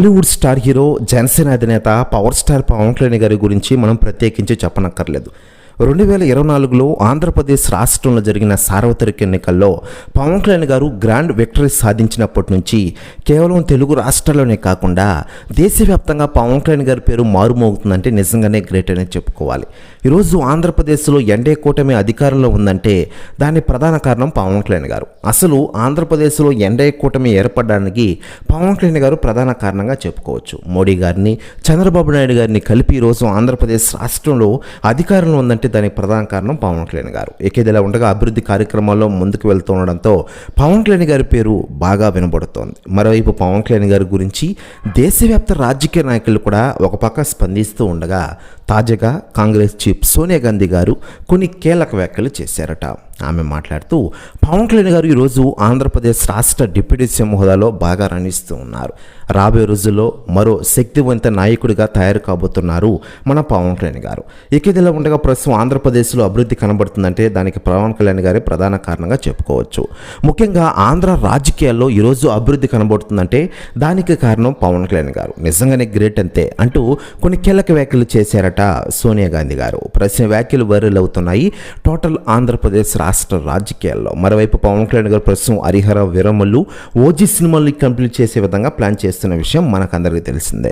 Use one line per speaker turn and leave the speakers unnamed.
Tollywood star hero Janasena అధినేత power star Pawan Kalyan గారి గురించి మనం ప్రత్యేకించి చెప్పనక్కర్లేదు. రెండు వేల ఇరవై నాలుగులో ఆంధ్రప్రదేశ్ రాష్ట్రంలో జరిగిన సార్వత్రిక ఎన్నికల్లో పవన్ కళ్యాణ్ గారు గ్రాండ్ విక్టరీ సాధించినప్పటి నుంచి కేవలం తెలుగు రాష్ట్రాల్లోనే కాకుండా దేశవ్యాప్తంగా పవన్ కళ్యాణ్ గారి పేరు మారుమోగుతుందంటే నిజంగానే గ్రేట్ అని చెప్పుకోవాలి. ఈరోజు ఆంధ్రప్రదేశ్లో ఎండే కూటమి అధికారంలో ఉందంటే దాని ప్రధాన కారణం పవన్ కళ్యాణ్ గారు. అసలు ఆంధ్రప్రదేశ్లో ఎండే కూటమి ఏర్పడడానికి పవన్ కళ్యాణ్ గారు ప్రధాన కారణంగా చెప్పుకోవచ్చు. మోడీ గారిని చంద్రబాబు నాయుడు గారిని కలిపి ఈరోజు ఆంధ్రప్రదేశ్ రాష్ట్రంలో అధికారంలో ఉందంటే దానికి ప్రధాన కారణం పవన్ కళ్యాణ్ గారు. ఇకేదిలా ఉండగా అభివృద్ధి కార్యక్రమాల్లో ముందుకు వెళ్తూ ఉండడంతో పవన్ కళ్యాణ్ గారి పేరు బాగా వినబడుతోంది. మరోవైపు పవన్ కళ్యాణ్ గారి గురించి దేశవ్యాప్త రాజకీయ నాయకులు కూడా ఒక పక్క స్పందిస్తూ ఉండగా తాజాగా కాంగ్రెస్ చీఫ్ సోనియా గాంధీ గారు కొన్ని కీలక వ్యాఖ్యలు చేశారట. ఆమె మాట్లాడుతూ పవన్ కళ్యాణ్ గారు ఈరోజు ఆంధ్రప్రదేశ్ రాష్ట్ర డిప్యూటీ సీఎం హోదాలో బాగా రాణిస్తూ ఉన్నారు. రాబోయే రోజుల్లో మరో శక్తివంత నాయకుడిగా తయారు కాబోతున్నారు మన పవన్ కళ్యాణ్ గారు. ఇక ఇదిలా ఉండగా ప్రస్తుతం ఆంధ్రప్రదేశ్లో అభివృద్ధి కనబడుతుందంటే దానికి పవన్ కళ్యాణ్ గారే ప్రధాన కారణంగా చెప్పుకోవచ్చు. ముఖ్యంగా ఆంధ్ర రాజకీయాల్లో ఈరోజు అభివృద్ధి కనబడుతుందంటే దానికి కారణం పవన్ కళ్యాణ్ గారు. నిజంగానే గ్రేట్ అంతే అంటూ కొన్ని కీలక వ్యాఖ్యలు చేశారట. సోనియా గాంధీ గారు. ప్రశ్న వ్యాఖ్యలు వైరల్ అవుతున్నాయి. టోటల్ ఆంధ్రప్రదేశ్ రాష్ట్ర రాజకీయాల్లో. మరోవైపు పవన్ కళ్యాణ్ గారు ప్రస్తుతం హరిహర విరమలు ఓజీ సినిమాల్ని కంప్లీట్ చేసే విధంగా ప్లాన్ చేస్తున్న విషయం మనకందరికీ తెలిసిందే.